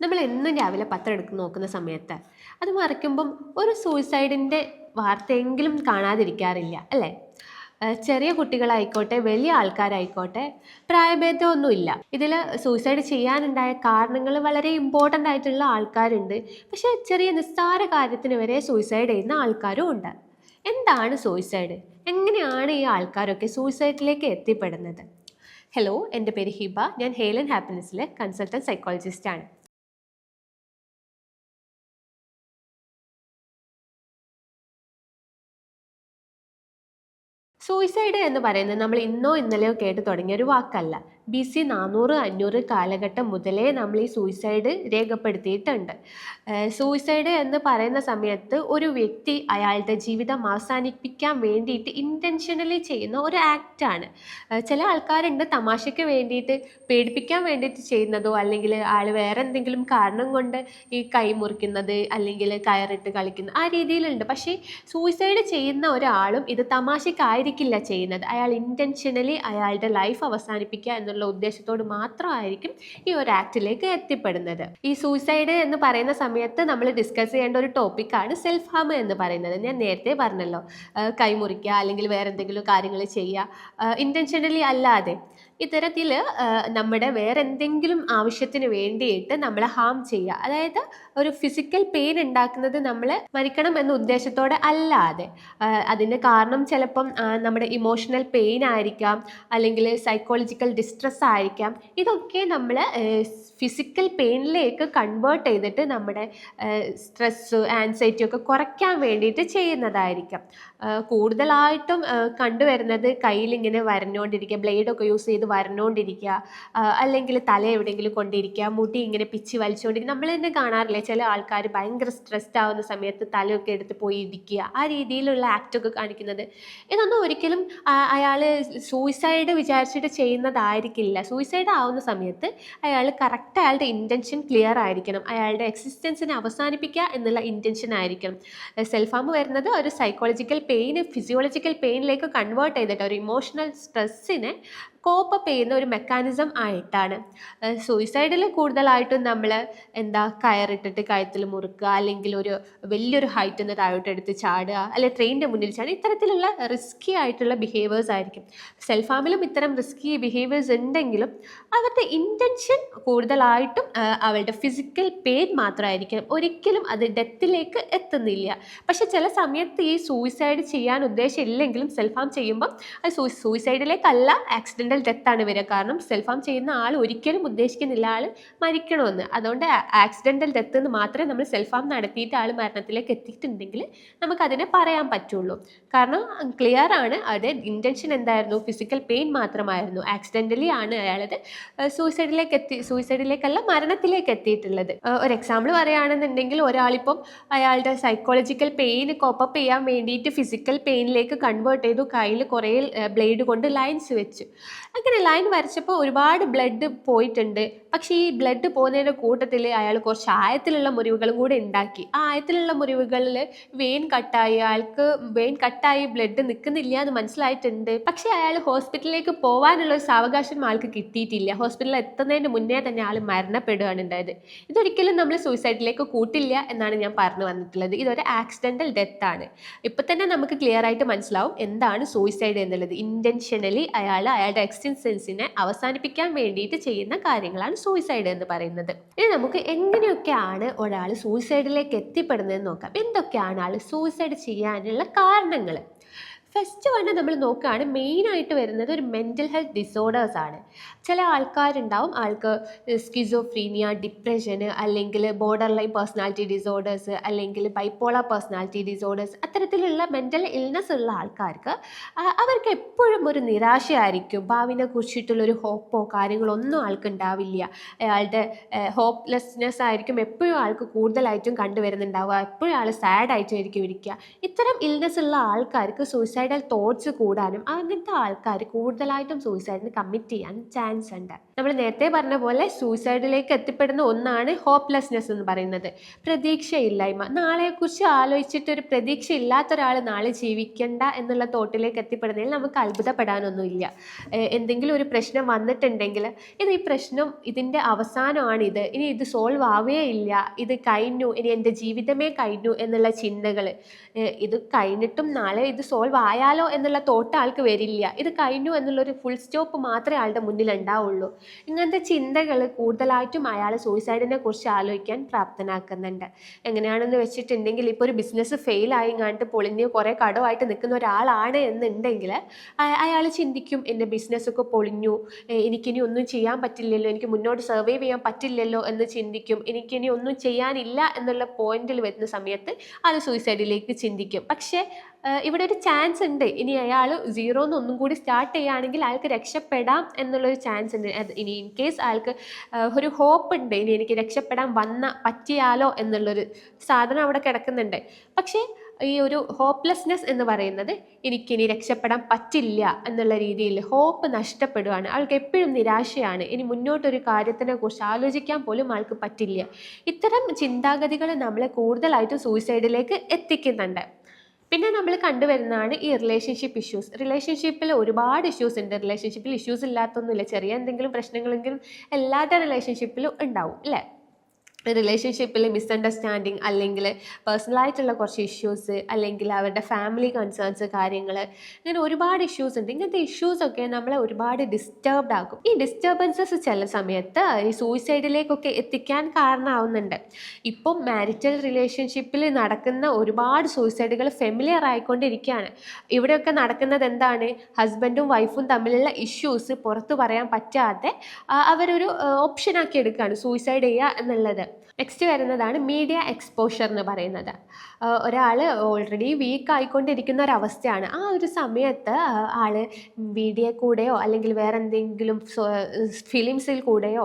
നമ്മൾ എന്നും രാവിലെ പത്രം എടുത്ത് നോക്കുന്ന സമയത്ത്. അത് മറിക്കുമ്പം ഒരു സൂയിസൈഡിന്റെ വാർത്തയെങ്കിലും കാണാതിരിക്കാറില്ല അല്ലേ? ചെറിയ കുട്ടികളായിക്കോട്ടെ വലിയ ആൾക്കാരായിക്കോട്ടെ പ്രായഭേദമൊന്നുമില്ല. ഇതിൽ സൂയിസൈഡ് ചെയ്യാനുണ്ടായ കാരണങ്ങൾ വളരെ ഇമ്പോർട്ടന്റ് ആയിട്ടുള്ള ആൾക്കാരുണ്ട്. പക്ഷേ ചെറിയ നിസ്സാര കാര്യത്തിന് വരെ സൂയിസൈഡ് ചെയ്യുന്ന ആൾക്കാരും ഉണ്ട്. എന്താണ് സൂയിസൈഡ് എങ്ങനെയാണ് ഈ ആൾക്കാരൊക്കെ സൂയിസൈഡിലേക്ക് എത്തിപ്പെടുന്നത്? ഹലോ എന്റെ പേര് ഹിബ. ഞാൻ ഹേലൻ ഹാപ്പിനെസ്സിലെ കൺസൾട്ടന്റ് സൈക്കോളജിസ്റ്റ് സൂയിസൈഡ് എന്ന് പറയുന്നത് നമ്മൾ ഇന്നോ ഇന്നലെയോ കേട്ട് തുടങ്ങിയ ഒരു വാക്കല്ല. ബി സി നാനൂറ് അഞ്ഞൂറ് കാലഘട്ടം മുതലേ നമ്മൾ ഈ സൂയിസൈഡ് രേഖപ്പെടുത്തിയിട്ടുണ്ട്. സൂയിസൈഡ് എന്ന് പറയുന്ന സമയത്ത് ഒരു വ്യക്തി അയാളുടെ ജീവിതം അവസാനിപ്പിക്കാൻ വേണ്ടിയിട്ട് ഇന്റൻഷനലി ചെയ്യുന്ന ഒരു ആക്റ്റാണ് ചില ആൾക്കാരുണ്ട് തമാശയ്ക്ക് വേണ്ടിയിട്ട് പേടിപ്പിക്കാൻ വേണ്ടിയിട്ട് ചെയ്യുന്നതോ അല്ലെങ്കിൽ ആൾ വേറെ എന്തെങ്കിലും കാരണം കൊണ്ട് ഈ കൈ മുറിക്കുന്നത് അല്ലെങ്കിൽ കയറിട്ട് കളിക്കുന്നത് ആ രീതിയിലുണ്ട്. പക്ഷേ സൂയിസൈഡ് ചെയ്യുന്ന ഒരാളും ഇത് തമാശക്കായിരിക്കില്ല ചെയ്യുന്നത്. അയാൾ ഇന്റൻഷനലി അയാളുടെ ലൈഫ് അവസാനിപ്പിക്കുക എന്നുള്ള ഉദ്ദേശത്തോട് മാത്രമായിരിക്കും ഈ ഒരു ആക്റ്റിലേക്ക് എത്തിപ്പെടുന്നത്. ഈ സൂയിസൈഡ് എന്ന് പറയുന്ന സമയത്ത് നമ്മൾ ഡിസ്കസ് ചെയ്യേണ്ട ഒരു ടോപ്പിക്കാണ് സെൽഫ് ഹാം എന്ന് പറയുന്നത്. ഞാൻ നേരത്തെ പറഞ്ഞല്ലോ കൈമുറിക്കുക അല്ലെങ്കിൽ വേറെ എന്തെങ്കിലും കാര്യങ്ങൾ ചെയ്യുക ഇന്റൻഷനലി അല്ലാതെ. ഇത്തരത്തിൽ നമ്മുടെ വേറെ എന്തെങ്കിലും ആവശ്യത്തിന് വേണ്ടിയിട്ട് നമ്മളെ ഹാം ചെയ്യുക. അതായത് ഒരു ഫിസിക്കൽ പെയിൻ ഉണ്ടാക്കുന്നത് നമ്മൾ മരിക്കണം എന്ന ഉദ്ദേശത്തോടെ അല്ലാതെ അതിന് കാരണം ചിലപ്പം നമ്മുടെ ഇമോഷണൽ പെയിൻ ആയിരിക്കാം അല്ലെങ്കിൽ സൈക്കോളജിക്കൽ ഡിസ്ട്രെസ് ആയിരിക്കാം. ഇതൊക്കെ നമ്മൾ ഫിസിക്കൽ പെയിനിലേക്ക് കൺവേർട്ട് ചെയ്തിട്ട് നമ്മുടെ സ്ട്രെസ്സ് ആൻസൈറ്റി ഒക്കെ കുറയ്ക്കാൻ വേണ്ടിയിട്ട് ചെയ്യുന്നതായിരിക്കാം. കൂടുതലായിട്ടും കണ്ടുവരുന്നത് കണ്ടുവരുന്നത് കയ്യിലിങ്ങനെ വരഞ്ഞുകൊണ്ടിരിക്കുക ബ്ലേഡൊക്കെ യൂസ് ചെയ്ത് വരഞ്ഞുകൊണ്ടിരിക്കുക ആ, അല്ലെങ്കിൽ തല എവിടെയെങ്കിലും കൊണ്ടിരിക്കുക മുടി ഇങ്ങനെ പിച്ച് വലിച്ചുകൊണ്ടിരിക്കുക നമ്മൾ തന്നെ കാണാറില്ലേ ചില ആൾക്കാർ ഭയങ്കര സ്ട്രെസ്ഡ് ആവുന്ന സമയത്ത് തലയൊക്കെ എടുത്ത് പോയി ഇരിക്കുക ആ രീതിയിലുള്ള ആക്റ്റൊക്കെ കാണിക്കുന്നത്. ഇതൊന്നും ഒരിക്കലും അയാൾ സൂയിസൈഡ് വിചാരിച്ചിട്ട് ചെയ്യുന്നതായിരിക്കില്ല. സൂയിസൈഡ് ആവുന്ന സമയത്ത് അയാൾ കറക്റ്റ് അയാളുടെ ഇന്റൻഷൻ ക്ലിയർ ആയിരിക്കണം. അയാളുടെ എക്സിസ്റ്റൻസിനെ അവസാനിപ്പിക്കുക എന്നുള്ള ഇന്റൻഷൻ ആയിരിക്കണം. സെൽഫ് ഹാം വരുന്നത് ഒരു സൈക്കോളജിക്കൽ പെയിന് ഫിസിയോളജിക്കൽ പെയിനിലേക്ക് കൺവേർട്ട് ചെയ്തിട്ട് ഒരു ഇമോഷണൽ സ്ട്രെസ്സിനെ കോപ്പപ്പ് ചെയ്യുന്ന ഒരു മെക്കാനിസം ആയിട്ടാണ്. സൂയിസൈഡിൽ കൂടുതലായിട്ടും നമ്മൾ എന്താ കയറിട്ടിട്ട് കഴുത്തിൽ മുറുക്കുക അല്ലെങ്കിൽ ഒരു വലിയൊരു ഹൈറ്റിൽ നിന്ന് താഴോട്ട് എടുത്ത് ചാടുക അല്ലെങ്കിൽ ട്രെയിനിന്റെ മുന്നിൽ ചാടുക ഇത്തരത്തിലുള്ള റിസ്കി ആയിട്ടുള്ള ബിഹേവിയേഴ്സ് ആയിരിക്കും. സെൽഫ് ഹാമിലും ഇത്തരം റിസ്കി ബിഹേവിയേഴ്സ് ഉണ്ടെങ്കിലും അവരുടെ ഇന്റൻഷൻ കൂടുതലായിട്ടും അവളുടെ ഫിസിക്കൽ പെയിൻ മാത്രമായിരിക്കും ഒരിക്കലും അത് ഡെത്തിലേക്ക് എത്തുന്നില്ല. പക്ഷെ ചില സമയത്ത് ഈ സൂയിസൈഡ് ചെയ്യാൻ ഉദ്ദേശമില്ലെങ്കിലും സെൽഫ് ഹാം ചെയ്യുമ്പം അത് സൂയിസൈഡിലേക്കല്ല സൂയിസൈഡിലേക്കല്ല ആക്സിഡന്റൽ ഡെത്താണ് വരിക. കാരണം സെൽഫ് ഹാം ചെയ്യുന്ന ആൾ ഒരിക്കലും ഉദ്ദേശിക്കുന്നില്ല ആൾ മരിക്കണമെന്ന് അതുകൊണ്ട് ആക്സിഡന്റൽ ഡെത്ത് എന്ന് മാത്രമേ നമ്മൾ സെൽഫ് ഹാം നടത്തിയിട്ട് ആൾ മരണത്തിലേക്ക് എത്തിയിട്ടുണ്ടെങ്കിൽ നമുക്കതിനെ പറയാൻ പറ്റുള്ളൂ. കാരണം ക്ലിയർ ആണ് അത് ഇന്റൻഷൻ എന്തായിരുന്നു? ഫിസിക്കൽ പെയിൻ മാത്രമായിരുന്നു. ആക്സിഡന്റലി ആണ് അയാളത് സൂയിസൈഡിലേക്ക് എത്തി സൂയിസൈഡിലേക്കല്ല മരണത്തിലേക്ക് എത്തിയിട്ടുള്ളത്. ഒരു എക്സാമ്പിൾ പറയുകയാണെന്നുണ്ടെങ്കിൽ ഒരാളിപ്പം അയാളുടെ സൈക്കോളജിക്കൽ പെയിൻ കോപ്പപ്പ് ചെയ്യാൻ വേണ്ടിയിട്ട് ഫിസിക്കൽ പെയിനിലേക്ക് കൺവേർട്ട് ചെയ്തു കയ്യിൽ കുറേ ബ്ലേഡ് കൊണ്ട് ലൈൻസ് വെച്ചു. അങ്ങനെ ലൈൻ വരച്ചപ്പോൾ ഒരുപാട് ബ്ലഡ് പോയിട്ടുണ്ട്. പക്ഷേ ഈ ബ്ലഡ് പോകുന്നതിന്റെ കൂട്ടത്തിൽ അയാൾ കുറച്ച് ആയത്തിലുള്ള മുറിവുകളും കൂടെ ഉണ്ടാക്കി. ആ ആയത്തിലുള്ള മുറിവുകളിൽ വെയിൻ കട്ടായി അയാൾക്ക് വെയിൻ കട്ടായി ബ്ലഡ് നിൽക്കുന്നില്ല എന്ന് മനസ്സിലായിട്ടുണ്ട്. പക്ഷേ അയാൾ ഹോസ്പിറ്റലിലേക്ക് പോകാനുള്ള ഒരു സാവകാശം ആൾക്ക് കിട്ടിയിട്ടില്ല. ഹോസ്പിറ്റലിൽ എത്തുന്നതിന് മുന്നേ തന്നെ ആൾ മരണപ്പെടുകയാണ് ഉണ്ടായത്. ഇതൊരിക്കലും നമ്മൾ സൂയിസൈഡിലേക്ക് കൂട്ടില്ല എന്നാണ് ഞാൻ പറഞ്ഞു വന്നിട്ടുള്ളത്. ഇതൊരു ആക്സിഡന്റൽ ഡെത്താണ് ഇപ്പം തന്നെ നമുക്ക് ക്ലിയർ ആയിട്ട് മനസ്സിലാവും എന്താണ് സൂയിസൈഡ് എന്നുള്ളത്. ഇന്റൻഷനലി അയാൾ അയാളുടെ എക്സിസ്റ്റൻസിനെ അവസാനിപ്പിക്കാൻ വേണ്ടിയിട്ട് ചെയ്യുന്ന കാര്യങ്ങളാണ് സൂയിസൈഡ് എന്ന് പറയുന്നത്. ഇനി നമുക്ക് എങ്ങനെയൊക്കെയാണ് ഒരാൾ സൂയിസൈഡിലേക്ക് എത്തിപ്പെടുന്നതെന്ന് നോക്കാം. എന്തൊക്കെയാണ് ആൾ സൂയിസൈഡ് ചെയ്യാനുള്ള കാരണങ്ങൾ ഫസ്റ്റ് വണ് നമ്മൾ നോക്കുകയാണ്. മെയിനായിട്ട് വരുന്നത് ഒരു മെന്റൽ ഹെൽത്ത് ഡിസോർഡേഴ്സ് ആണ്. ചില ആൾക്കാരുണ്ടാവും. ആൾക്ക് സ്കിസോഫ്രീനിയ ഡിപ്രഷന് അല്ലെങ്കിൽ ബോർഡർ ലൈൻ പേഴ്സണാലിറ്റി ഡിസോർഡേഴ്സ് അല്ലെങ്കിൽ ബൈപ്പോളർ പേഴ്സണാലിറ്റി ഡിസോർഡേഴ്സ് അത്തരത്തിലുള്ള മെന്റൽ ഇൽനെസ് ഉള്ള ആൾക്കാർക്ക് അവർക്ക് എപ്പോഴും ഒരു നിരാശയായിരിക്കും. ഭാവിനെ കുറിച്ചിട്ടുള്ളൊരു ഹോപ്പോ കാര്യങ്ങളോ ഒന്നും ആൾക്ക് ഉണ്ടാവില്ല. അയാളുടെ ഹോപ്പ്ലെസ്നെസ് ആയിരിക്കും എപ്പോഴും ആൾക്ക് കൂടുതലായിട്ടും കണ്ടുവരുന്നുണ്ടാവുക. എപ്പോഴും ആൾ സാഡ് ആയിട്ടായിരിക്കും ഇരിക്കുക. ഇത്തരം ഇൽനെസ് ഉള്ള ആൾക്കാർക്ക് സൂയിസൈഡ് സൂയിസൈഡൽ തോട്ട്സ് കൂടാനും അങ്ങനത്തെ ആൾക്കാർ കൂടുതലായിട്ടും സൂയിസൈഡിന് കമ്മിറ്റ് ചെയ്യാൻ ചാൻസ് ഉണ്ട്. നമ്മൾ നേരത്തെ പറഞ്ഞ പോലെ സൂയിസൈഡിലേക്ക് എത്തിപ്പെടുന്ന ഒന്നാണ് ഹോപ്പ്ലെസ്നെസ് എന്ന് പറയുന്നത്. പ്രതീക്ഷയില്ലായ്മ. നാളെക്കുറിച്ച് ആലോചിച്ചിട്ട് ഒരു പ്രതീക്ഷ ഇല്ലാത്ത ഒരാൾ നാളെ ജീവിക്കണ്ട എന്നുള്ള തോട്ടിലേക്ക് എത്തിപ്പെടുന്നതിൽ നമുക്ക് അത്ഭുതപ്പെടാനൊന്നുമില്ല. എന്തെങ്കിലും ഒരു പ്രശ്നം വന്നിട്ടുണ്ടെങ്കിൽ ഇത് ഈ പ്രശ്നം ഇതിന്റെ അവസാനമാണിത്. ഇനി ഇത് സോൾവ് ആവേ ഇല്ല ഇത് കഴിഞ്ഞു. ഇനി എന്റെ ജീവിതമേ കഴിഞ്ഞു എന്നുള്ള ചിന്തകൾ ഇത് കഴിഞ്ഞിട്ടും നാളെ ഇത് സോൾവ് ആയാലോ എന്നുള്ള തോട്ട് ആൾക്ക് വരില്ല. ഇത് കഴിഞ്ഞു എന്നുള്ളൊരു ഫുൾ സ്റ്റോപ്പ് മാത്രമേ ആളുടെ മുന്നിൽ ഉണ്ടാവുള്ളൂ. ഇങ്ങനത്തെ ചിന്തകൾ കൂടുതലായിട്ടും അയാൾ സൂയിസൈഡിനെ കുറിച്ച് ആലോചിക്കാൻ പ്രാപ്തനാക്കുന്നുണ്ട്. എങ്ങനെയാണെന്ന് വെച്ചിട്ടുണ്ടെങ്കിൽ ഇപ്പോൾ ഒരു ബിസിനസ് ഫെയിൽ ആയി കണ്ട് പൊളിഞ്ഞ് കുറേ കടമായിട്ട് നിൽക്കുന്ന ഒരാളാണ് എന്നുണ്ടെങ്കിൽ അയാൾ ചിന്തിക്കും എന്റെ ബിസിനസ്സൊക്കെ പൊളിഞ്ഞു. എനിക്കിനി ഒന്നും ചെയ്യാൻ പറ്റില്ലല്ലോ. എനിക്ക് മുന്നോട്ട് സർവൈവ് ചെയ്യാൻ പറ്റില്ലല്ലോ എന്ന് ചിന്തിക്കും. എനിക്കിനി ഒന്നും ചെയ്യാനില്ല എന്നുള്ള പോയിന്റിൽ വരുന്ന സമയത്ത് ആൾ സൂയിസൈഡിലേക്ക് ചിന്തിക്കും. പക്ഷേ ഇവിടെ ഒരു ചാൻസ് ഉണ്ട്. ഇനി അയാൾ സീറോ ഒന്നും കൂടി സ്റ്റാർട്ട് ചെയ്യുകയാണെങ്കിൽ അയാൾക്ക് രക്ഷപ്പെടാം എന്നുള്ളൊരു ചാൻസ് ഉണ്ട്. ഇനി ഇൻ കേസ് അയാൾക്ക് ഒരു ഹോപ്പ് ഉണ്ട്. ഇനി എനിക്ക് രക്ഷപ്പെടാൻ വന്ന പറ്റിയാലോ എന്നുള്ളൊരു സാധനം അവിടെ കിടക്കുന്നുണ്ട്. പക്ഷേ ഈ ഒരു ഹോപ്പ്ലെസ്നെസ് എന്ന് പറയുന്നത് എനിക്കിനി രക്ഷപ്പെടാൻ പറ്റില്ല എന്നുള്ള രീതിയിൽ ഹോപ്പ് നഷ്ടപ്പെടുകയാണ് ആൾക്ക് എപ്പോഴും നിരാശയാണ്. ഇനി മുന്നോട്ടൊരു കാര്യത്തിനെ കുറിച്ച് ആലോചിക്കാൻ പോലും ആൾക്ക് പറ്റില്ല. ഇത്തരം ചിന്താഗതികൾ നമ്മളെ കൂടുതലായിട്ടും സൂയിസൈഡിലേക്ക് എത്തിക്കുന്നുണ്ട്. പിന്നെ നമ്മൾ കണ്ടുവരുന്നതാണ് ഈ റിലേഷൻഷിപ്പ് ഇഷ്യൂസ് റിലേഷൻഷിപ്പിൽ ഒരുപാട് ഇഷ്യൂസ് ഉണ്ട്. റിലേഷൻഷിപ്പിൽ ഇഷ്യൂസ് ഇല്ലാത്തൊന്നുമില്ല. ചെറിയ എന്തെങ്കിലും പ്രശ്നങ്ങളെങ്കിലും എല്ലാവരുടെ റിലേഷൻഷിപ്പിലും ഉണ്ടാവും അല്ലേ? റിലേഷൻഷിപ്പിൽ മിസ്അണ്ടർസ്റ്റാൻഡിങ് അല്ലെങ്കിൽ പേഴ്സണലായിട്ടുള്ള കുറച്ച് ഇഷ്യൂസ് അല്ലെങ്കിൽ അവരുടെ ഫാമിലി കൺസേൺസ് കാര്യങ്ങൾ ഇങ്ങനെ ഒരുപാട് ഇഷ്യൂസ് ഉണ്ട്. ഇങ്ങനത്തെ ഇഷ്യൂസൊക്കെ നമ്മളെ ഒരുപാട് ഡിസ്റ്റർബ്ഡ് ആക്കും. ഈ ഡിസ്റ്റർബൻസസ് ചില സമയത്ത് ഈ സൂയിസൈഡിലേക്കൊക്കെ എത്തിക്കാൻ കാരണമാവുന്നുണ്ട് ഇപ്പം മാരിറ്റൽ റിലേഷൻഷിപ്പിൽ നടക്കുന്ന ഒരുപാട് സൂയിസൈഡുകൾ ഫെമിലിയർ ആയിക്കൊണ്ടിരിക്കുകയാണ്. ഇവിടെയൊക്കെ നടക്കുന്നത് എന്താണ്? ഹസ്ബൻഡും വൈഫും തമ്മിലുള്ള ഇഷ്യൂസ് പുറത്തു പറയാൻ പറ്റാതെ അവരൊരു ഓപ്ഷനാക്കി എടുക്കുകയാണ്. സൂയിസൈഡ് ചെയ്യുക എന്നുള്ളത്. നെക്സ്റ്റ് വരുന്നതാണ് മീഡിയ എക്സ്പോഷർ എന്ന് പറയുന്നത്. ഒരാൾ ഓൾറെഡി വീക്ക് ആയിക്കൊണ്ടിരിക്കുന്ന ഒരവസ്ഥയാണ് ആ ഒരു സമയത്ത് ആൾ മീഡിയ കൂടെയോ അല്ലെങ്കിൽ വേറെ എന്തെങ്കിലും ഫിലിംസിൽ കൂടെയോ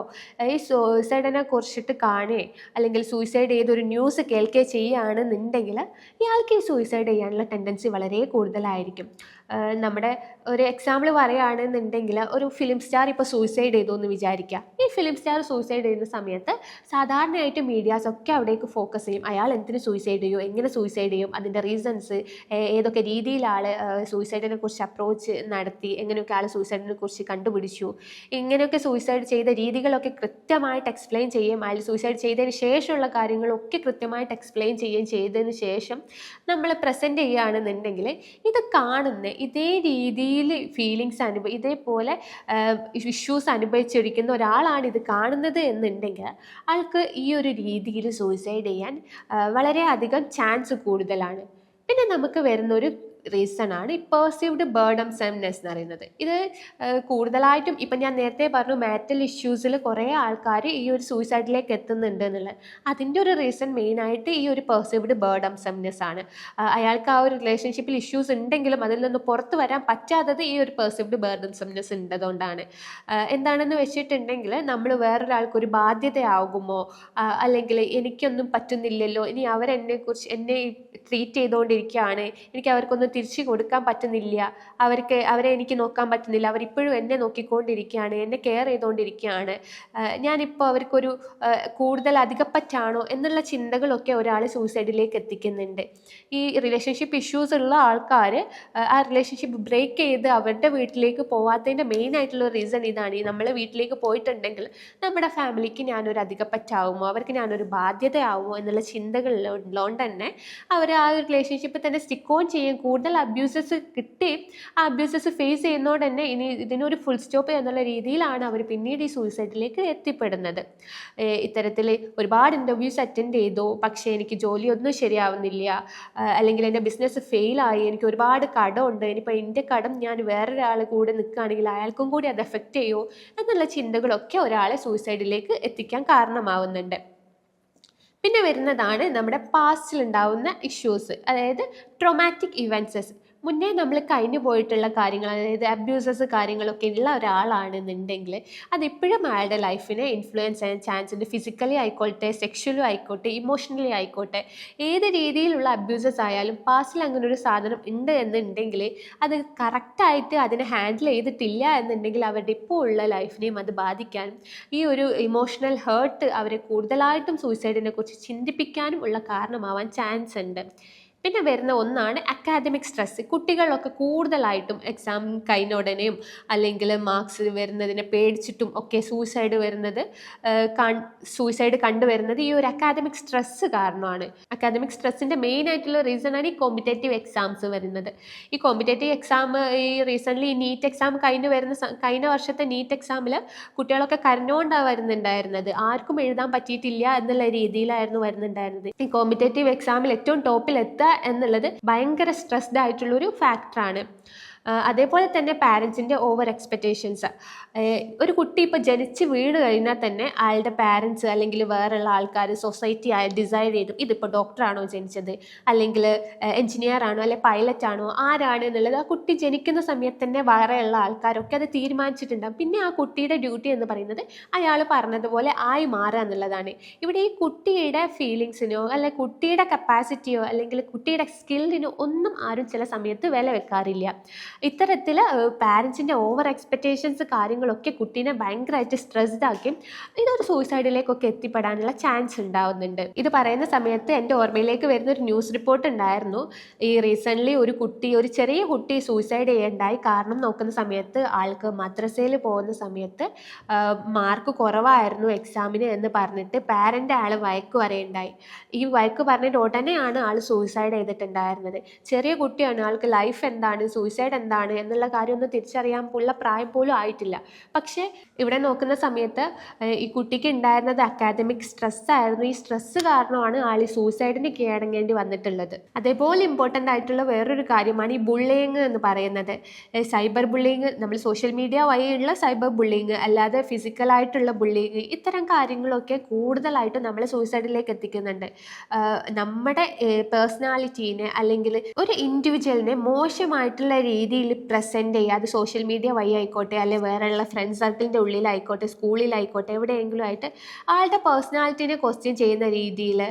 ഈ സൂയിസൈഡിനെ കുറിച്ചിട്ട് കാണേ അല്ലെങ്കിൽ സൂയിസൈഡ് ചെയ്തൊരു ന്യൂസ് കേൾക്കുകയോ ചെയ്യുകയാണെന്നുണ്ടെങ്കിൽ ഇയാൾക്ക് ഈ സൂയിസൈഡ് ചെയ്യാനുള്ള ടെൻഡൻസി വളരെ കൂടുതലായിരിക്കും. നമ്മുടെ ഒരു എക്സാമ്പിൾ പറയുകയാണെന്നുണ്ടെങ്കിൽ ഒരു ഫിലിം സ്റ്റാർ ഇപ്പോൾ സൂയിസൈഡ് ചെയ്തു എന്ന് വിചാരിക്കുക. ഈ ഫിലിം സ്റ്റാർ സൂയിസൈഡ് ചെയ്യുന്ന സമയത്ത് സാധാരണയായിട്ട് മീഡിയാസ് ഒക്കെ അവിടേക്ക് ഫോക്കസ് ചെയ്യും. അയാൾ എന്തിനു സൂയിസൈഡ് ചെയ്യും? എങ്ങനെ സൂയിസൈഡ് ചെയ്യും? അതിന്റെ റീസൺസ് ഏതൊക്കെ രീതിയിൽ ആൾ സൂയിസൈഡിനെ കുറിച്ച് അപ്രോച്ച് നടത്തി എങ്ങനെയൊക്കെ ആൾ സൂയിസൈഡിനെ കുറിച്ച് കണ്ടുപിടിച്ചു ഇങ്ങനെയൊക്കെ സൂയിസൈഡ് ചെയ്ത രീതികളൊക്കെ കൃത്യമായിട്ട് എക്സ്പ്ലെയിൻ ചെയ്യുകയും അയാൾ സൂയിസൈഡ് ചെയ്തതിന് ശേഷമുള്ള കാര്യങ്ങളൊക്കെ കൃത്യമായിട്ട് എക്സ്പ്ലെയിൻ ചെയ്യുകയും ചെയ്തതിന് ശേഷം നമ്മൾ പ്രസന്റ് ചെയ്യുകയാണെന്നുണ്ടെങ്കിൽ ഇത് കാണുന്ന ഇതേ രീതിയിൽ ഫീലിങ്സ് അനുഭവ ഇതേപോലെ ഇഷ്യൂസ് അനുഭവിച്ചിരിക്കുന്ന ഒരാളാണ് ഇത് കാണുന്നത് എന്നുണ്ടെങ്കിൽ ആൾക്ക് ഈ ഒരു രീതിയിൽ സൂയിസൈഡ് ചെയ്യാൻ വളരെയധികം ചാൻസ് കൂടുതലാണ്. പിന്നെ നമുക്ക് വരുന്നൊരു റീസൺ ആണ് ഈ പെർസീവ്ഡ് ബേർഡം സെംനെസ് എന്ന് പറയുന്നത്. ഇത് കൂടുതലായിട്ടും ഇപ്പം ഞാൻ നേരത്തെ പറഞ്ഞു മാറ്റൽ ഇഷ്യൂസിൽ കുറേ ആൾക്കാർ ഈ ഒരു സൂയിസൈഡിലേക്ക് എത്തുന്നുണ്ട് എന്നുള്ളത്. അതിന്റെ ഒരു റീസൺ മെയിനായിട്ട് ഈ ഒരു പെർസീവ്ഡ് ബേർഡം സെംനെസ് ആണ്. അയാൾക്ക് ആ ഒരു റിലേഷൻഷിപ്പിൽ ഇഷ്യൂസ് ഉണ്ടെങ്കിലും അതിൽ നിന്ന് പുറത്ത് വരാൻ പറ്റാത്തത് ഈ ഒരു പെർസീവ്ഡ് ബേർഡം സെംനെസ് ഉണ്ടതുകൊണ്ടാണ്. എന്താണെന്ന് വെച്ചിട്ടുണ്ടെങ്കിൽ നമ്മൾ വേറൊരാൾക്കൊരു ബാധ്യതയാകുമോ? ആ, അല്ലെങ്കിൽ എനിക്കൊന്നും പറ്റുന്നില്ലല്ലോ? ഇനി അവരെന്നെക്കുറിച്ച് എന്നെ ട്രീറ്റ് ചെയ്തുകൊണ്ടിരിക്കുകയാണ്. എനിക്ക് അവർക്കൊന്നും തിരിച്ചു കൊടുക്കാൻ പറ്റുന്നില്ല. അവർക്ക് അവരെ എനിക്ക് നോക്കാൻ പറ്റുന്നില്ല. അവരിപ്പോഴും എന്നെ നോക്കിക്കൊണ്ടിരിക്കുകയാണ് എന്നെ കെയർ ചെയ്തുകൊണ്ടിരിക്കുകയാണ്. ഞാനിപ്പോൾ അവർക്കൊരു കൂടുതൽ അധികപ്പറ്റാണോ എന്നുള്ള ചിന്തകളൊക്കെ ഒരാൾ സൂയിസൈഡിലേക്ക് എത്തിക്കുന്നുണ്ട്. ഈ റിലേഷൻഷിപ്പ് ഇഷ്യൂസ് ഉള്ള ആൾക്കാർ ആ റിലേഷൻഷിപ്പ് ബ്രേക്ക് ചെയ്ത് അവരുടെ വീട്ടിലേക്ക് പോവാത്തതിന്റെ മെയിൻ ആയിട്ടുള്ള റീസൺ ഇതാണ്. ഈ നമ്മളെ വീട്ടിലേക്ക് പോയിട്ടുണ്ടെങ്കിൽ നമ്മുടെ ഫാമിലിക്ക് ഞാനൊരു അധികപ്പറ്റാവുമോ? അവർക്ക് ഞാനൊരു ബാധ്യതയാവുമോ? എന്നുള്ള ചിന്തകളിലുള്ളതുകൊണ്ട് തന്നെ അവർ ആ ഒരു റിലേഷൻഷിപ്പിൽ തന്നെ സ്റ്റിക്ക് ഓൺ ചെയ്യും. കൂടുതൽ അബ്യൂസസ് കിട്ടി ആ അബ്യൂസസ് ഫേസ് ചെയ്യുന്നതുകൊണ്ട് തന്നെ ഇനി ഇതിനൊരു ഫുൾ സ്റ്റോപ്പ് എന്നുള്ള രീതിയിലാണ് അവർ പിന്നീട് ഈ സൂയിസൈഡിലേക്ക് എത്തിപ്പെടുന്നത്. ഇത്തരത്തിൽ ഒരുപാട് ഇന്റർവ്യൂസ് അറ്റൻഡ് ചെയ്തു. പക്ഷേ എനിക്ക് ജോലിയൊന്നും ശരിയാവുന്നില്ല. അല്ലെങ്കിൽ എന്റെ ബിസിനസ് ഫെയിലായി എനിക്ക് ഒരുപാട് കടമുണ്ട്. ഇനിയിപ്പോൾ എന്റെ കടം ഞാൻ വേറൊരാൾ കൂടെ നിൽക്കുകയാണെങ്കിൽ അയാൾക്കും കൂടി അത് എഫക്റ്റ് ചെയ്യുമോ എന്നുള്ള ചിന്തകളൊക്കെ ഒരാളെ സൂയിസൈഡിലേക്ക് എത്തിക്കാൻ കാരണമാവുന്നുണ്ട്. പിന്നെ വരുന്നതാണ് നമ്മുടെ പാസ്റ്റിൽ ഉണ്ടാവുന്ന ഇഷ്യൂസ് അതായത് ട്രൊമാറ്റിക് ഇവൻസസ് മുന്നേ നമ്മൾ കഴിഞ്ഞു പോയിട്ടുള്ള കാര്യങ്ങൾ അതായത് അബ്യൂസസ് കാര്യങ്ങളൊക്കെ ഉള്ള ഒരാളാണെന്നുണ്ടെങ്കിൽ അതിപ്പോഴും അയാളുടെ ലൈഫിനെ ഇൻഫ്ലുവൻസ് ചെയ്യാൻ ചാൻസ് ഉണ്ട്. ഫിസിക്കലി ആയിക്കോട്ടെ സെക്ഷലി ആയിക്കോട്ടെ ഇമോഷണലി ആയിക്കോട്ടെ ഏത് രീതിയിലുള്ള അബ്യൂസസ് ആയാലും പാസ്റ്റിൽ അങ്ങനെ ഒരു സാധനം ഉണ്ട് എന്നുണ്ടെങ്കിൽ അത് കറക്റ്റായിട്ട് അതിനെ ഹാൻഡിൽ ചെയ്തിട്ടില്ല എന്നുണ്ടെങ്കിൽ അവരുടെ ഇപ്പോൾ ഉള്ള ലൈഫിനെയും അത് ബാധിക്കാനും ഈ ഒരു ഇമോഷണൽ ഹേർട്ട് അവരെ കൂടുതലായിട്ടും സൂയിസൈഡിനെ കുറിച്ച് ചിന്തിപ്പിക്കാനും ഉള്ള കാരണമാവാൻ ചാൻസ് ഉണ്ട്. പിന്നെ വരുന്ന ഒന്നാണ് അക്കാദമിക് സ്ട്രെസ് കുട്ടികളൊക്കെ കൂടുതലായിട്ടും എക്സാം കഴിഞ്ഞോടനെയും അല്ലെങ്കിൽ മാർക്സ് വരുന്നതിനെ പേടിച്ചിട്ടും ഒക്കെ സൂയിസൈഡ് വരുന്നത് സൂയിസൈഡ് കണ്ടുവരുന്നത് ഈ ഒരു അക്കാദമിക് സ്ട്രെസ് കാരണമാണ്. അക്കാദമിക് സ്ട്രെസ്സിന്റെ മെയിൻ ആയിട്ടുള്ള റീസണാണ് ഈ കോമ്പറ്റേറ്റീവ് എക്സാംസ് വരുന്നത്. ഈ കോമ്പറ്റേറ്റീവ് എക്സാം ഈ റീസെന്റ്ലി ഈ നീറ്റ് എക്സാം കഴിഞ്ഞ് വരുന്ന കഴിഞ്ഞ വർഷത്തെ നീറ്റ് എക്സാമിൽ കുട്ടികളൊക്കെ കരഞ്ഞുകൊണ്ടാണ് വരുന്നുണ്ടായിരുന്നത്. ആർക്കും എഴുതാൻ പറ്റിയിട്ടില്ല എന്നുള്ള രീതിയിലായിരുന്നു വരുന്നുണ്ടായിരുന്നത്. ഈ കോമ്പറ്റേറ്റീവ് എക്സാമിൽ ഏറ്റവും ടോപ്പിൽ എത്തുക എന്നുള്ളത് ഭയങ്കര സ്ട്രെസ്ഡ് ആയിട്ടുള്ളൊരു ഫാക്ടറാണ് അതേപോലെ തന്നെ പാരൻസിന്റെ ഓവർ എക്സ്പെക്റ്റേഷൻസ് ഒരു കുട്ടി ഇപ്പോൾ ജനിച്ച് വീട് കഴിഞ്ഞാൽ തന്നെ അയാളുടെ പാരൻസ് അല്ലെങ്കിൽ വേറെയുള്ള ആൾക്കാർ സൊസൈറ്റി ഡിസൈഡ് ചെയ്തു ഇതിപ്പോൾ ഡോക്ടറാണോ ജനിച്ചത്? അല്ലെങ്കിൽ എഞ്ചിനീയർ ആണോ? അല്ലെങ്കിൽ പൈലറ്റ് ആണോ? ആരാണ് എന്നുള്ളത് ആ കുട്ടി ജനിക്കുന്ന സമയത്ത് തന്നെ വേറെയുള്ള ആൾക്കാരൊക്കെ അത് തീരുമാനിച്ചിട്ടുണ്ടാകും പിന്നെ ആ കുട്ടിയുടെ ഡ്യൂട്ടി എന്ന് പറയുന്നത് അയാൾ പറഞ്ഞതുപോലെ ആയി മാറുക എന്നുള്ളതാണ്. ഇവിടെ ഈ കുട്ടിയുടെ ഫീലിങ്സിനോ അല്ലെങ്കിൽ കുട്ടിയുടെ കപ്പാസിറ്റിയോ അല്ലെങ്കിൽ കുട്ടിയുടെ സ്കില്ലിനോ ഒന്നും ആരും ചില സമയത്ത് വില വെക്കാറില്ല. ഇത്തരത്തിൽ പാരൻസിന്റെ ഓവർ എക്സ്പെക്റ്റേഷൻസ് കാര്യങ്ങളൊക്കെ കുട്ടീനെ ഭയങ്കരമായിട്ട് സ്ട്രെസ്ഡ് ആക്കി. ഇതൊരു സൂയിസൈഡിലേക്കൊക്കെ എത്തിപ്പെടാനുള്ള ചാൻസ് ഉണ്ടാവുന്നുണ്ട്. ഇത് പറയുന്ന സമയത്ത് എന്റെ ഓർമ്മയിലേക്ക് വരുന്ന ഒരു ന്യൂസ് റിപ്പോർട്ട് ഉണ്ടായിരുന്നു. ഈ റീസെന്റ്ലി ഒരു കുട്ടി ഒരു ചെറിയ കുട്ടി സൂയിസൈഡ് ചെയ്യേണ്ടായി. കാരണം നോക്കുന്ന സമയത്ത് ആൾക്ക് മദ്രസയിൽ പോകുന്ന സമയത്ത് മാർക്ക് കുറവായിരുന്നു എക്സാമിന് എന്ന് പറഞ്ഞിട്ട് പാരന്റ് ആൾ വയക്ക് പറയുണ്ടായി. ഈ വയക്ക് പറഞ്ഞിട്ട് ഉടനെയാണ് ആൾ സൂയിസൈഡ് ചെയ്തിട്ടുണ്ടായിരുന്നത്. ചെറിയ കുട്ടിയാണ്. ആൾക്ക് ലൈഫ് എന്താണ്? സൂയിസൈഡ് എന്താണ് എന്നുള്ള കാര്യമൊന്നും തിരിച്ചറിയാൻ ഉള്ള പ്രായം പോലും ആയിട്ടില്ല. പക്ഷേ ഇവിടെ നോക്കുന്ന സമയത്ത് ഈ കുട്ടിക്ക് ഉണ്ടായിരുന്നത് അക്കാദമിക് സ്ട്രെസ് ആയിരുന്നു. ഈ സ്ട്രെസ് കാരണമാണ് ആളി സൂയിസൈഡിന് കീഴടങ്ങേണ്ടി വന്നിട്ടുള്ളത്. അതേപോലെ ഇമ്പോർട്ടന്റ് ആയിട്ടുള്ള വേറൊരു കാര്യമാണ് ഈ ബുള്ളിങ് എന്ന് പറയുന്നത്. സൈബർ ബുള്ളിങ് നമ്മൾ സോഷ്യൽ മീഡിയ വഴിയുള്ള സൈബർ ബുള്ളിങ് അല്ലാതെ ഫിസിക്കലായിട്ടുള്ള ബുള്ളിങ് ഇത്തരം കാര്യങ്ങളൊക്കെ കൂടുതലായിട്ട് നമ്മളെ സൂയിസൈഡിലേക്ക് എത്തിക്കുന്നുണ്ട്. നമ്മുടെ പേഴ്സണാലിറ്റീനെ അല്ലെങ്കിൽ ഒരു ഇൻഡിവിജ്വലിനെ മോശമായിട്ടുള്ള രീതിയിൽ പ്രസന്റ് ചെയ്യുക. അത് സോഷ്യൽ മീഡിയ വഴി ആയിക്കോട്ടെ അല്ലെങ്കിൽ വേറെയുള്ള ഫ്രണ്ട്സ് സർക്കിളിന്റെ ഉള്ളിലായിക്കോട്ടെ സ്കൂളിലായിക്കോട്ടെ എവിടെയെങ്കിലും ആയിട്ട് ആളുടെ പേഴ്സണാലിറ്റീനെ ക്വസ്റ്റ്യൻ ചെയ്യുന്ന രീതിയിൽ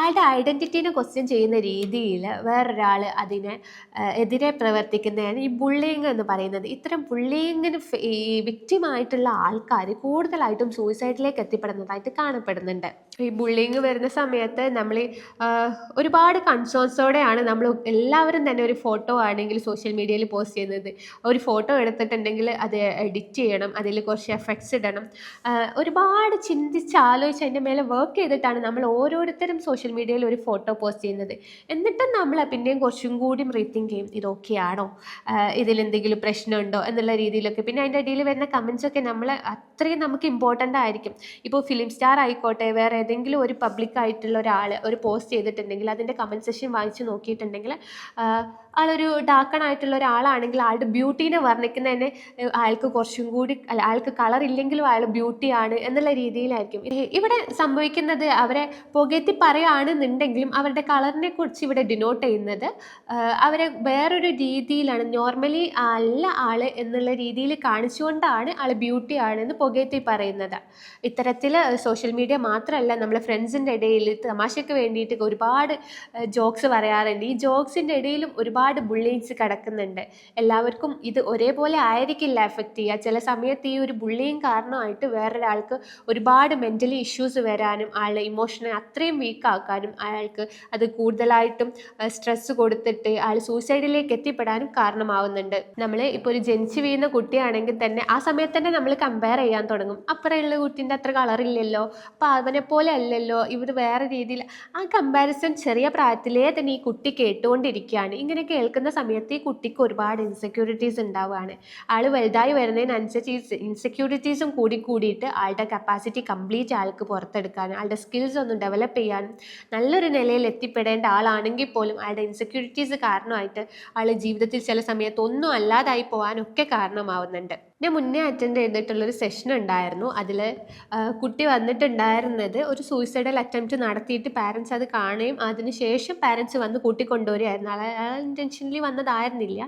ആളുടെ ഐഡന്റിറ്റീനെ ക്വസ്റ്റ്യൻ ചെയ്യുന്ന രീതിയിൽ വേറൊരാൾ അതിനെ എതിരെ പ്രവർത്തിക്കുന്നതാണ് ഈ ബുള്ളിങ് എന്ന് പറയുന്നത്. ഇത്തരം ബുള്ളിങ്ങിന് ഈ വിക്റ്റിമായിട്ടുള്ള ആൾക്കാർ കൂടുതലായിട്ടും സൂയിസൈഡിലേക്ക് എത്തിപ്പെടുന്നതായിട്ട് കാണപ്പെടുന്നുണ്ട്. ഈ ബുള്ളിങ് വരുന്ന സമയത്ത് നമ്മൾ ഒരുപാട് കൺസേൺസോടെയാണ് നമ്മൾ എല്ലാവരും തന്നെ ഒരു ഫോട്ടോ ആണെങ്കിൽ സോഷ്യൽ മീഡിയയിൽ പോസ്റ്റ് ചെയ്യുന്നത്. ഒരു ഫോട്ടോ എടുത്തിട്ടുണ്ടെങ്കിൽ അത് എഡിറ്റ് ചെയ്യണം അതിൽ കുറച്ച് എഫക്ട്സ് ഇടണം. ഒരുപാട് ചിന്തിച്ച് ആലോചിച്ച് അതിന്റെ മേലെ വർക്ക് ചെയ്തിട്ടാണ് നമ്മൾ ഓരോരുത്തരും സോഷ്യൽ മീഡിയയിൽ ഒരു ഫോട്ടോ പോസ്റ്റ് ചെയ്യുന്നത്. എന്നിട്ടും നമ്മൾ പിന്നെയും കുറച്ചും കൂടി റീത്തിങ്ക് ചെയ്യും ഇതൊക്കെ ആണോ? ഇതിലെന്തെങ്കിലും പ്രശ്നമുണ്ടോ? എന്നുള്ള രീതിയിലൊക്കെ. പിന്നെ അതിന്റെ ഇടയിൽ വരുന്ന കമൻസൊക്കെ നമ്മൾ അത്രയും നമുക്ക് ഇമ്പോർട്ടന്റ് ആയിരിക്കും. ഇപ്പോൾ ഫിലിം സ്റ്റാർ ആയിക്കോട്ടെ വേറെ ഏതെങ്കിലും ഒരു പബ്ലിക്കായിട്ടുള്ള ഒരാൾ ഒരു പോസ്റ്റ് ചെയ്തിട്ടുണ്ടെങ്കിൽ അതിന്റെ കമന്റ് സെക്ഷൻ വായിച്ച് നോക്കിയിട്ടുണ്ടെങ്കിൽ ആളൊരു ഡാക്കൺ ആയിട്ടുള്ള ഒരാളാണെങ്കിൽ ആളുടെ ബ്യൂട്ടീനെ വർണിക്കുന്നതിന് അയാൾക്ക് കുറച്ചും കൂടി അല്ല അയാൾക്ക് കളർ ഇല്ലെങ്കിലും അയാൾ ബ്യൂട്ടിയാണ് എന്നുള്ള രീതിയിലായിരിക്കും. ഇവിടെ സംഭവിക്കുന്നത് അവരെ പുകയത്തി പറയുകയാണെന്നുണ്ടെങ്കിലും അവരുടെ കളറിനെ കുറിച്ച് ഇവിടെ ഡിനോട്ട് ചെയ്യുന്നത് അവരെ വേറൊരു രീതിയിലാണ് നോർമലി അല്ല ആൾ എന്നുള്ള രീതിയിൽ കാണിച്ചുകൊണ്ടാണ് ആൾ ബ്യൂട്ടി ആണെന്ന് പുകയത്തി പറയുന്നത്. ഇത്തരത്തിൽ സോഷ്യൽ മീഡിയ മാത്രമല്ല നമ്മൾ ഫ്രണ്ട്സിന്റെ ഇടയിൽ തമാശയ്ക്ക് വേണ്ടിയിട്ട് ഒരുപാട് ജോക്സ് പറയാറുണ്ട്. ഈ ജോക്സിന്റെ ഇടയിലും ഒരുപാട് ബുള്ളിങ്സ് കിടക്കുന്നുണ്ട്. എല്ലാവർക്കും ഇത് ഒരേപോലെ ആയിരിക്കില്ല എഫക്റ്റ് ചെയ്യുക. ചില സമയത്ത് ഈ ഒരു ബുള്ളിങ് കാരണമായിട്ട് വേറൊരാൾക്ക് ഒരുപാട് മെന്റലി ഇഷ്യൂസ് വരാനും ആളുടെ ഇമോഷനെ അത്രയും വീക്ക് ആക്കാനും അയാൾക്ക് അത് കൂടുതലായിട്ടും സ്ട്രെസ് കൊടുത്തിട്ട് ആൾ സൂസൈഡിലേക്ക് എത്തിപ്പെടാനും കാരണമാവുന്നുണ്ട്. നമ്മൾ ഇപ്പോൾ ഒരു ജനിച്ച് വീഴുന്ന കുട്ടിയാണെങ്കിൽ തന്നെ ആ സമയത്ത് തന്നെ നമ്മൾ കമ്പയർ ചെയ്യാൻ തുടങ്ങും. അപ്പുറമുള്ള കുട്ടീന്റെ അത്ര കളറില്ലല്ലോ അപ്പോൾ അവനെ പോലെ അല്ലല്ലോ. ഇവർ വേറെ രീതിയിൽ ആ കമ്പാരിസൺ ചെറിയ പ്രായത്തിലേ തന്നെ ഈ കുട്ടി കേട്ടുകൊണ്ടിരിക്കുകയാണ്. ഇങ്ങനെ കേൾക്കുന്ന സമയത്ത് ഈ കുട്ടിക്ക് ഒരുപാട് ഇൻസെക്യൂരിറ്റീസ് ഉണ്ടാവുകയാണ്. ആൾ വലുതായി വരുന്നതിനനുസരിച്ച് ഈ ഇൻസെക്യൂരിറ്റീസും കൂടി കൂടിയിട്ട് ആളുടെ കപ്പാസിറ്റി കംപ്ലീറ്റ് ആൾക്ക് പുറത്തെടുക്കാനും ആളുടെ സ്കിൽസ് ഒന്നും ഡെവലപ്പ് ചെയ്യാനും നല്ലൊരു നിലയിൽ എത്തിപ്പെടേണ്ട ആളാണെങ്കിൽ പോലും ആളുടെ ഇൻസെക്യൂരിറ്റീസ് കാരണമായിട്ട് ആൾ ജീവിതത്തിൽ ചില സമയത്ത് ഒന്നും അല്ലാതായി പോകാനൊക്കെ കാരണമാവുന്നുണ്ട്. ഞാൻ മുന്നേ അറ്റൻഡ് ചെയ്തിട്ടുള്ളൊരു സെഷൻ ഉണ്ടായിരുന്നു. അതിൽ കുട്ടി വന്നിട്ടുണ്ടായിരുന്നത് ഒരു സൂയിസൈഡൽ അറ്റംപ്റ്റ് നടത്തിയിട്ട് പാരൻസ് അത് കാണുകയും അതിനുശേഷം പാരൻസ് വന്ന് കൂട്ടിക്കൊണ്ടുവരികയായിരുന്നു. അയാൾ ഇന്റൻഷനലി വന്നതായിരുന്നില്ല.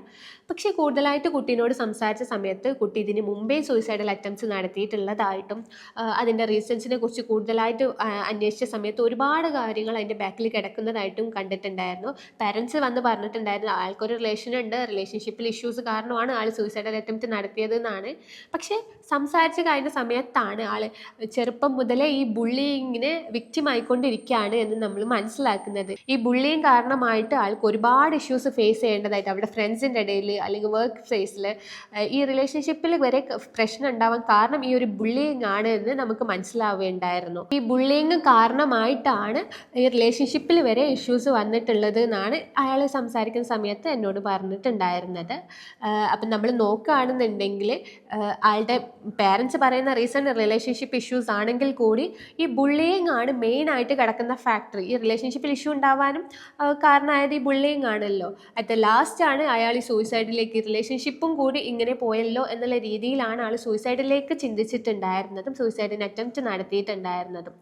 പക്ഷേ കൂടുതലായിട്ട് കുട്ടീനോട് സംസാരിച്ച സമയത്ത് കുട്ടി ഇതിന് മുമ്പേ സൂയിസൈഡൽ അറ്റംപ്റ്റ്സ് നടത്തിയിട്ടുള്ളതായിട്ടും അതിന്റെ റീസൺസിനെ കുറിച്ച് കൂടുതലായിട്ട് അന്വേഷിച്ച സമയത്ത് ഒരുപാട് കാര്യങ്ങൾ അതിന്റെ ബാക്കിൽ കിടക്കുന്നതായിട്ടും കണ്ടിട്ടുണ്ടായിരുന്നു. പാരൻസ് വന്ന് പറഞ്ഞിട്ടുണ്ടായിരുന്നു ആൾക്കൊരു റിലേഷൻ ഉണ്ട് റിലേഷൻഷിപ്പിൽ ഇഷ്യൂസ് കാരണമാണ് ആൾ സൂയിസൈഡൽ അറ്റംപ്റ്റ് നടത്തിയത് എന്നാണ് പക്ഷേ സംസാരിച്ച് കഴിഞ്ഞ സമയത്താണ് ആൾ ചെറുപ്പം മുതലേ ഈ ബുള്ളിങ്ങിന് വിക്റ്റിം ആയിക്കൊണ്ടിരിക്കുകയാണ് എന്ന് നമ്മൾ മനസ്സിലാക്കുന്നത്. ഈ ബുള്ളിങ് കാരണമായിട്ട് ആൾക്ക് ഒരുപാട് ഇഷ്യൂസ് ഫേസ് ചെയ്യേണ്ടതായിട്ട് അവിടെ ഫ്രണ്ട്സിന്റെ ഇടയിൽ അല്ലെങ്കിൽ വർക്ക് പ്ലേസിൽ ഈ റിലേഷൻഷിപ്പിൽ വരെ പ്രശ്നം ഉണ്ടാവാൻ കാരണം ഈ ഒരു ബുള്ളിങ് ആണ് എന്ന് നമുക്ക് മനസ്സിലാവുകയുണ്ടായിരുന്നു ഈ ബുള്ളിങ് കാരണമായിട്ടാണ് ഈ റിലേഷൻഷിപ്പിൽ വരെ ഇഷ്യൂസ് വന്നിട്ടുള്ളത് എന്നാണ് അയാൾ സംസാരിക്കുന്ന സമയത്ത് എന്നോട് പറഞ്ഞിട്ടുണ്ടായിരുന്നത്. അപ്പം നമ്മൾ നോക്കുകയാണെന്നുണ്ടെങ്കിൽ ആളുടെ പേരൻസ് പറയുന്ന റീസൺ റിലേഷൻഷിപ്പ് ഇഷ്യൂസ് ആണെങ്കിൽ കൂടി ഈ ബുള്ളിങ് ആണ് മെയിനായിട്ട് കിടക്കുന്ന ഫാക്ടർ ഈ റിലേഷൻഷിപ്പിൽ ഇഷ്യൂ ഉണ്ടാവാനും കാരണമായത് ഈ ബുള്ളിങ് ആണല്ലോ. അറ്റ് ദ ലാസ്റ്റ് ആണ് അയാൾ ഈ സൂയിസൈഡിലേക്ക് റിലേഷൻഷിപ്പും കൂടി ഇങ്ങനെ പോയല്ലോ എന്നുള്ള രീതിയിലാണ് ആൾ സൂയിസൈഡിലേക്ക് ചിന്തിച്ചിട്ടുണ്ടായിരുന്നതും സൂയിസൈഡിന് അറ്റംപ്റ്റ് നടത്തിയിട്ടുണ്ടായിരുന്നതും.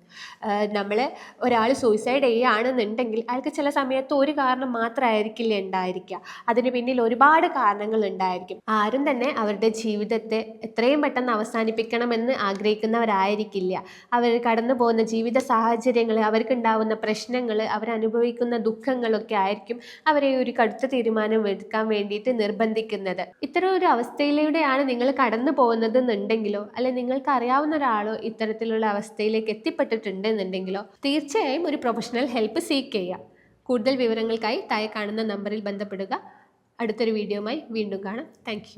നമ്മൾ ഒരാൾ സൂയിസൈഡ് ചെയ്യുകയാണെന്നുണ്ടെങ്കിൽ അയാൾക്ക് ചില സമയത്ത് ഒരു കാരണം മാത്രമായിരിക്കില്ല ഉണ്ടായിരിക്കുക. അതിന് പിന്നിൽ ഒരുപാട് കാരണങ്ങൾ ഉണ്ടായിരിക്കും. ആരും തന്നെ അവരുടെ ജീവിതത്തെ എത്രയും പെട്ടെന്ന് അവസാനിപ്പിക്കണമെന്ന് ആഗ്രഹിക്കുന്നവരായിരിക്കില്ല. അവർ കടന്നു പോകുന്ന ജീവിത സാഹചര്യങ്ങൾ അവർക്കുണ്ടാവുന്ന പ്രശ്നങ്ങൾ അവരനുഭവിക്കുന്ന ദുഃഖങ്ങളൊക്കെ ആയിരിക്കും അവരെ ഒരു കടുത്ത തീരുമാനം എടുക്കാൻ വേണ്ടിയിട്ട് നിർബന്ധിക്കുന്നത്. ഇത്തരം ഒരു അവസ്ഥയിലൂടെയാണ് നിങ്ങൾ കടന്നു പോകുന്നത് എന്നുണ്ടെങ്കിലോ അല്ലെ നിങ്ങൾക്ക് അറിയാവുന്ന ഒരാളോ ഇത്തരത്തിലുള്ള അവസ്ഥയിലേക്ക് എത്തിപ്പെട്ടിട്ടുണ്ട് എന്നുണ്ടെങ്കിലോ തീർച്ചയായും ഒരു പ്രൊഫഷണൽ ഹെൽപ്പ് സീക്ക് ചെയ്യുക. കൂടുതൽ വിവരങ്ങൾക്കായി താഴെ കാണുന്ന നമ്പറിൽ ബന്ധപ്പെടുക. അടുത്തൊരു വീഡിയോയുമായി വീണ്ടും കാണാം. താങ്ക്